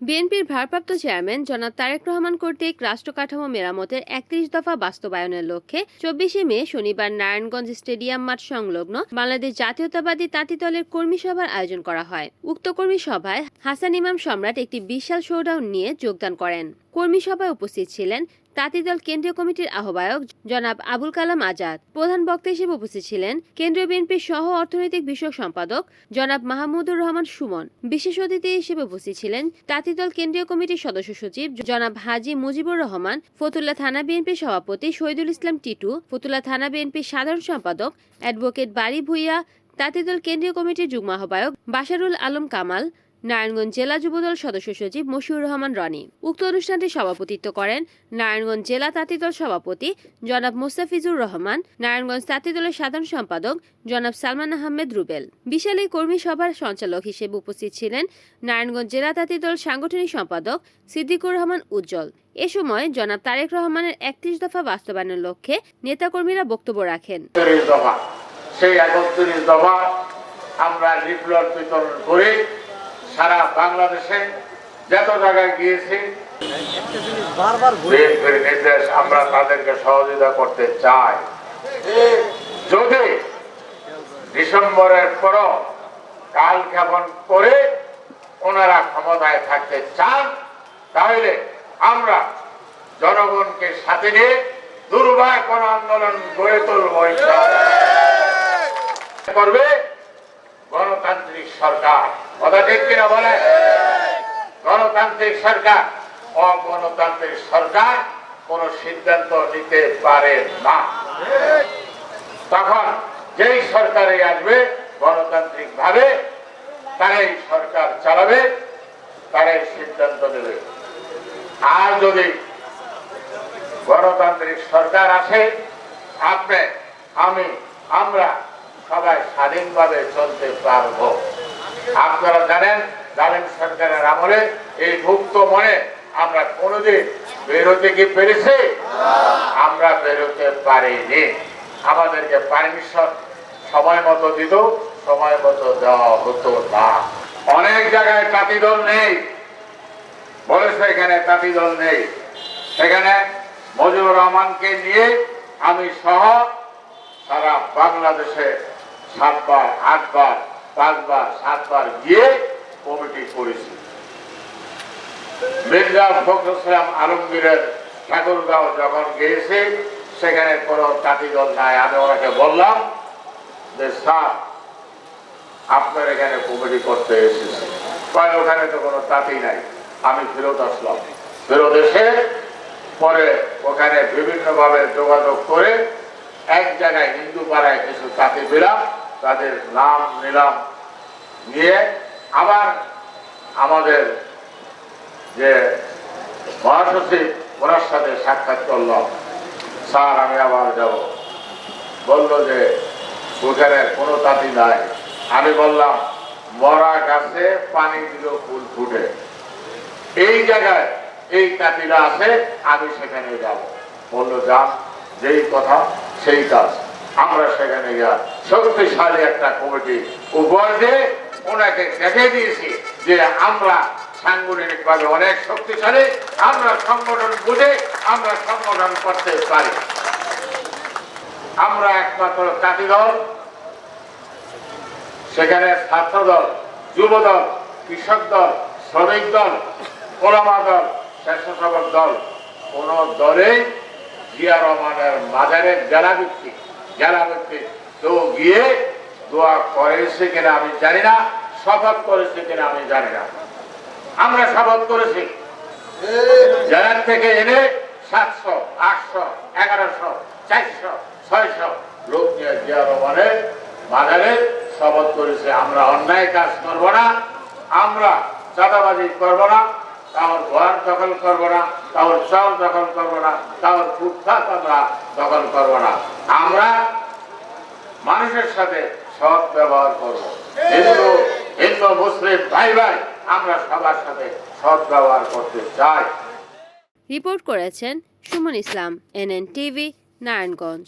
বিএনপির ভারপ্রাপ্ত চেয়ারম্যান জনাব তারেক রহমান কর্তৃক রাষ্ট্র কাঠামো মেরামতের একত্রিশ দফা বাস্তবায়নের লক্ষ্যে চব্বিশে মে শনিবার নারায়ণগঞ্জ স্টেডিয়াম মাঠ সংলগ্ন বাংলাদেশ জাতীয়তাবাদী তাঁতি দলের কর্মী সভার আয়োজন করা হয়। উক্ত কর্মী সভায় হাসান ইমাম সম্রাট একটি বিশাল শোডাউন নিয়ে যোগদান করেন। কর্মী সভায় উপস্থিত ছিলেন তাঁতিদল কেন্দ্রীয় কমিটির আহ্বায়ক জনাব আবুল কালাম আজাদ। প্রধান বক্তা হিসেবে উপস্থিত ছিলেন কেন্দ্রীয় বিএনপির সহ অর্থনৈতিক বিষয়ক সম্পাদক জনাব মাহমুদুর রহমান সুমন। বিশেষ অতিথি হিসেবে উপস্থিত ছিলেন তাঁতিদল কেন্দ্রীয় কমিটির সদস্য সচিব জনাব হাজি মুজিবুর রহমান, ফতুল্লা থানা বিএনপির সভাপতি শহীদুল ইসলাম টিটু, ফতুল্লা থানা বিএনপির সাধারণ সম্পাদক অ্যাডভোকেট বাড়ি ভুইয়া, তাঁতিদল কেন্দ্রীয় কমিটির যুগ্ম আহ্বায়ক বাশারুল আলম কামাল নারায়ণগঞ্জ জেলা যুবদল সদস্য সচিব মশিউর রহমান রনি। উক্ত অনুষ্ঠানটি সভাপতিত্ব করেন নারায়ণগঞ্জ জেলা তাঁতিদল সভাপতি জনাব মোস্তাফিজুর রহমান, নারায়ণগঞ্জ তাঁতিদলের সাধারণ সম্পাদক জনাব সালমান আহমেদ রুবেল। বিশাল এই কর্মী সভার সঞ্চালক হিসেবে উপস্থিত ছিলেন নারায়ণগঞ্জ জেলা তাঁতিদল সাংগঠনিক সম্পাদক সিদ্দিকুর রহমান উজ্জ্বল। এ সময় জনাব তারেক রহমানের একত্রিশ দফা বাস্তবায়নের লক্ষ্যে নেতাকর্মীরা বক্তব্য রাখেন। সেই একত্রিশ দফা আমরা লিফলেট বিতরণ করে সারা বাংলাদেশে যত জায়গায় গিয়েছি নির্দেশ আমরা তাদেরকে সহযোগিতা করতে চাই। যদি ডিসেম্বরের পর কাল ক্ষেপণ করে ওনারা ক্ষমতায় থাকতে চান, তাহলে আমরা জনগণকে সাথে নিয়ে দুর্বার কোন আন্দোলন গড়ে তুলব করবে গণতান্ত্রিক সরকার। কথা ঠিক কিনা বলে? গণতান্ত্রিক সরকার, অগণতান্ত্রিক সরকার কোন সিদ্ধান্ত নিতে পারে না। তখন যেই সরকারে আসবে গণতান্ত্রিক ভাবে তারাই সরকার চালাবে, তারাই সিদ্ধান্ত নেবে। আর যদি গণতান্ত্রিক সরকার আসে, আপনি, আমি, আমরা সবাই স্বাধীনভাবে চলতে পারব। আপনারা জানেন জানেন সরকারের আমলে এই মুক্ত মনে আমরা কোনোদিন বেরোতে কি পেরেছি? আমরা বেরোতে পারিনি। আমাদেরকে পারমিশন সময় মতো দিত, সময় মতো দেওয়া হতো না। অনেক জায়গায় তাঁতি দল নেই। বলেছে এখানে তাঁতি দল নেই। সেখানে মজিবুর রহমানকে নিয়ে আমি সহ সারা বাংলাদেশে সাতবার, আটবার পাঁচবার, সাতবার গিয়ে কমিটি করেছি। মির্জা ফখরুল ইসলাম আলমগীরের ঠাকুরগাঁও যখন গিয়েছি, সেখানে কোনো দল নাই। আমি ওনাকে বললাম যে, স্যার, আপনার এখানে কমিটি করতে এসেছি। কয়, ওখানে তো কোনো তাঁতি নাই। আমি ফেরত আসলাম। ফেরত এসে পরে ওখানে বিভিন্নভাবে যোগাযোগ করে এক জায়গায় হিন্দু পাড়ায় কিছু তাঁতি পেলাম। তাদের নাম নিলাম নিয়ে আবার আমাদের যে মহাসচিব, ওনার সাথে সাক্ষাৎ করলাম। স্যার, আমি আবার যাব। বলল যে, ওখানে কোনো তাঁতি নাই। আমি বললাম, মরা গাছে পানি দিল ফুল ফুটে। এই জায়গায় এই তাঁতিরা আছে, আমি সেখানে যাব। বলল, যান, যেই কথা, সেই কাজ। আমরা সেখানে গিয়া শক্তিশালী একটা কমিটি উপহার দিয়ে ওনাকে দেখে দিয়েছি যে আমরা সাংগঠনিক ভাবে অনেক শক্তিশালী, আমরা সংগঠন বুঝে আমরা সংগঠন করতে পারি। আমরা একমাত্র কাতি দল, সেখানে ছাত্র দল যুব দল কৃষক দল, শ্রমিক দল, ওলামা দল, স্বেচ্ছাসেবক দল, কোন দলে জিয়া রহমানের মাজারে জেলা ভিত্তিক জেলা ভিত্তিক তো গিয়ে দোয়া করেছে কিনা আমি জানি না, শপথ করেছে কিনা আমি জানি না। আমরা শপথ করেছি। জেলার থেকে এনে সাতশো, আটশো, এগারোশো, চারশো, ছয়শো লোক নিয়ে জিয়া রহমানের বাজারে শপথ করেছে। আমরা অন্যায় কাজ করব না, আমরা চাঁদাবাজি করব না কাউর ঘর দখল করব না কাউর চাল দখল করব না কাউর ফুটপাত আমরা দখল করব না। আমরা মানুষের সাথে সৎ ব্যবহার করব। হিন্দু হিন্দু, মুসলিম, ভাই ভাই, আমরা সবার সাথে সৎ ব্যবহার করতে চাই। রিপোর্ট করেছেন সুমন ইসলাম এনএন টিভি নারায়ণগঞ্জ।